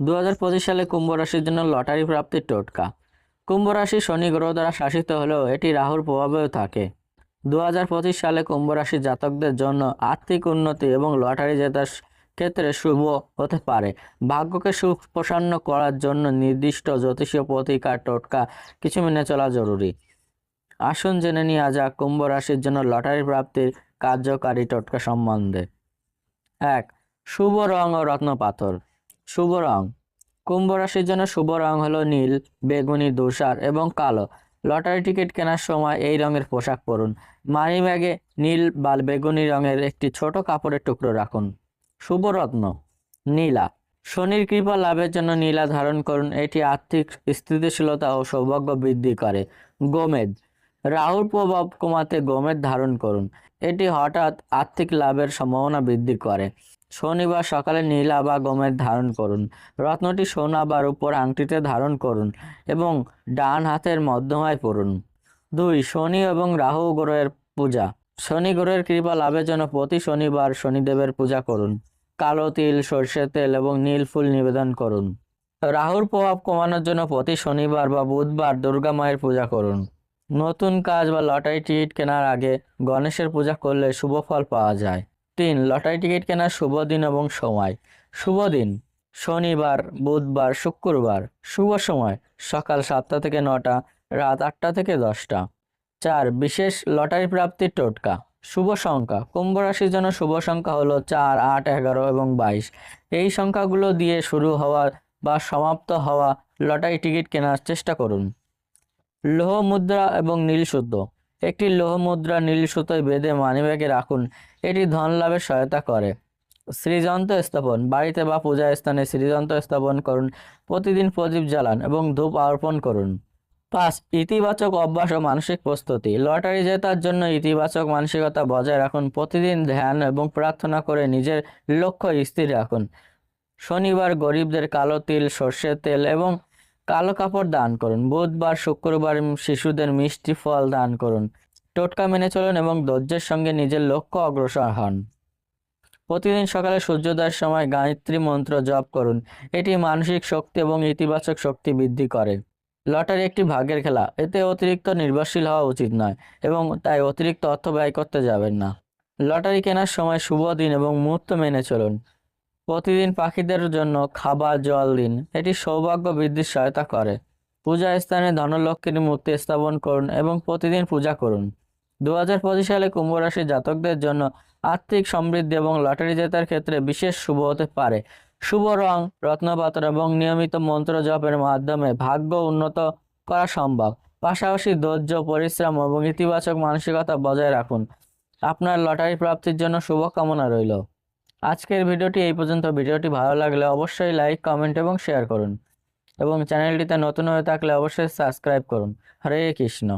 দু হাজার পঁচিশ সালে কুম্ভ রাশির জন্য লটারি প্রাপ্তির টোটকা। কুম্ভ রাশি শনি গ্রহ দ্বারা শাসিত হলেও এটি রাহুর প্রভাবেও থাকে। দু হাজার পঁচিশ সালে কুম্ভ রাশির জাতকদের জন্য আর্থিক উন্নতি এবং লটারি জেতার ক্ষেত্রে শুভ হতে পারে। ভাগ্যকে সুপ্রসন্ন করার জন্য নির্দিষ্ট জ্যোতিষীয় প্রতিকার টোটকা কিছু মেনে চলা জরুরি। আসুন জেনে নিয়ে যাক কুম্ভ রাশির জন্য লটারি প্রাপ্তির কার্যকারী টোটকা সম্বন্ধে। এক, শুভ রং ও রত্ন পাথর শুভ রং কুম্ভ রাশির জন্য শুভ রং হলো নীল, বেগুনি ধূসর এবং কালো। লটারি টিকিট কেনার সময় এই রঙের পোশাক পরুন। মানি ব্যাগে নীল বা বেগুনি রঙের একটি ছোট কাপড়ের টুকরো রাখুন। শুভ রত্ন, নীলা। শনির কৃপা লাভের জন্য নীলা ধারণ করুন। এটি আর্থিক স্থিতিশীলতা ও সৌভাগ্য বৃদ্ধি করে। গোমেদ রাহুর প্রভাব কমাতে গমের ধারণ করুন। এটি হঠাৎ আর্থিক লাভের সম্ভাবনা বৃদ্ধি করে। শনিবার সকালে নীলা বা গমের ধারণ করুন। রত্নটি সোনা বা রূপোর আংটিতে ধারণ করুন এবং ডান হাতের মধ্যমায় পড়ুন। দুই, শনি এবং রাহু গ্রহের পূজা। শনি গ্রহের কৃপা লাভের জন্য প্রতি শনিবার শনিদেবের পূজা করুন। কালো তিল, সর্ষের তেল এবং নীল ফুল নিবেদন করুন। রাহুর প্রভাব কমানোর জন্য প্রতি শনিবার বা বুধবার দুর্গা মায়ের পূজা করুন। নতুন কাজ বা লটারি টিকিট কেনার আগে গণেশের পূজা করলে শুভ ফল পাওয়া যায়। তিন, লটারি টিকিট কেনার শুভ দিন এবং সময়। শুভ দিন, শনিবার, বুধবার, শুক্রবার। শুভ সময়, সকাল সাতটা থেকে নটা, রাত আটটা থেকে দশটা। চার, বিশেষ লটারি প্রাপ্তির টোটকা। শুভ সংখ্যা, কুম্ভ রাশির জন্য শুভ সংখ্যা হলো চার, আট, এগারো এবং বাইশ। এই সংখ্যাগুলো দিয়ে শুরু হওয়া বা সমাপ্ত হওয়া লটারি টিকিট কেনার চেষ্টা করুন। লোহ মুদ্রা এবং নীল সুতো একটি লোহ মুদ্রা নীল সুতোয় বেঁধে মানিব্যাগে রাখুন। এটি ধন লাভে সহায়তা করে। শ্রীযন্ত্র স্থাপন। বাড়িতে বা পূজা স্থানে শ্রীযন্ত্র স্থাপন করুন। প্রতিদিন প্রদীপ জ্বালান এবং ধূপ অর্পণ করুন। পাঁচ, ইতিবাচক অভ্যাস ও মানসিক প্রস্তুতি। লটারি জেতার জন্য ইতিবাচক মানসিকতা বজায় রাখুন। প্রতিদিন ধ্যান এবং প্রার্থনা করে নিজের লক্ষ্য স্থির রাখুন। শনিবার গরিবদের কালো তিল, সর্ষের তেল এবং কালো কাপড় দান করুন। বুধবার, শুক্রবার শিশুদের মিষ্টি ফল দান করুন। টোটকা মেনে চলুন এবং ধৈর্যের সঙ্গে নিজের লক্ষ্য অগ্রসর হন। প্রতিদিন সকালে সূর্যোদয়ের সময় গায়ত্রী মন্ত্র জপ করুন। এটি মানসিক শক্তি এবং ইতিবাচক শক্তি বৃদ্ধি করে। লটারি একটি ভাগ্যের খেলা। এতে অতিরিক্ত নির্ভরশীল হওয়া উচিত নয় এবং তাই অতিরিক্ত অর্থ ব্যয় করতে যাবেন না। লটারি কেনার সময় শুভ দিন এবং মুহূর্ত মেনে চলুন। প্রতিদিন পাখিদের জন্য খাবার, জল, দিন। এটি সৌভাগ্য বৃদ্ধির সহায়তা করে। পূজা স্থানে ধনলক্ষ্মীর মূর্তি স্থাপন করুন এবং প্রতিদিন পূজা করুন। দু হাজার পঁচিশ সালে কুম্ভ রাশির জাতকদের জন্য আর্থিক সমৃদ্ধি এবং লটারি জেতার ক্ষেত্রে বিশেষ শুভ হতে পারে। শুভ রং রত্নপাত্র এবং নিয়মিত মন্ত্র জপের মাধ্যমে ভাগ্য উন্নত করা সম্ভব। পাশাপাশি ধৈর্য, পরিশ্রম এবং ইতিবাচক মানসিকতা বজায় রাখুন। আপনার লটারি প্রাপ্তির জন্য শুভকামনা রইল। আজকের ভিডিওটি এই পর্যন্ত। ভিডিওটি ভালো লাগলে অবশ্যই লাইক কমেন্ট এবং শেয়ার করুন। এবং চ্যানেলটিতে নতুন হয়ে থাকলে অবশ্যই সাবস্ক্রাইব করুন। হরে কৃষ্ণ।